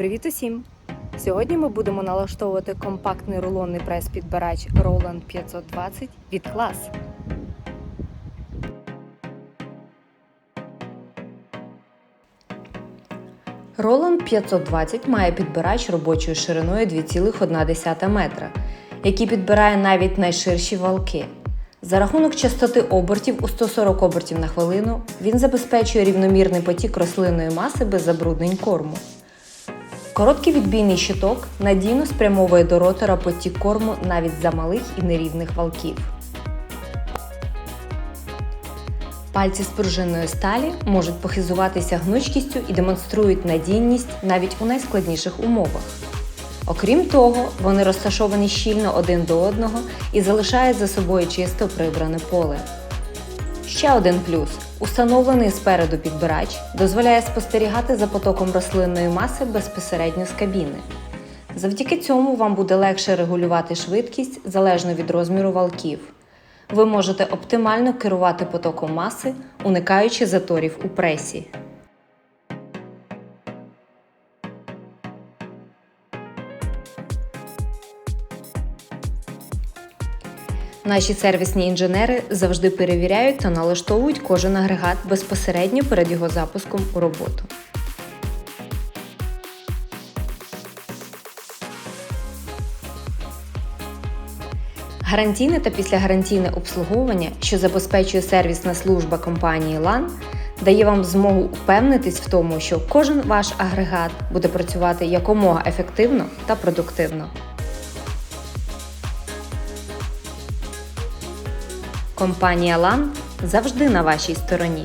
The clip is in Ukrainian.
Привіт усім! Сьогодні ми будемо налаштовувати компактний рулонний прес-підбирач Roland 520 від клас. Roland 520 має підбирач робочою шириною 2,1 метра, який підбирає навіть найширші валки. За рахунок частоти обертів у 140 обертів на хвилину він забезпечує рівномірний потік рослинної маси без забруднень корму. Короткий відбійний щиток надійно спрямовує до ротора потік корму навіть за малих і нерівних валків. Пальці з пружинної сталі можуть похизуватися гнучкістю і демонструють надійність навіть у найскладніших умовах. Окрім того, вони розташовані щільно один до одного і залишають за собою чисто прибране поле. Ще один плюс установлений спереду підбирач дозволяє спостерігати за потоком рослинної маси безпосередньо з кабіни. Завдяки цьому вам буде легше регулювати швидкість залежно від розміру валків. Ви можете оптимально керувати потоком маси, уникаючи заторів у пресі. Наші сервісні інженери завжди перевіряють та налаштовують кожен агрегат безпосередньо перед його запуском у роботу. Гарантійне та післягарантійне обслуговування, що забезпечує сервісна служба компанії LAN, дає вам змогу впевнитись в тому, що кожен ваш агрегат буде працювати якомога ефективно та продуктивно. Компанія LAN завжди на вашій стороні.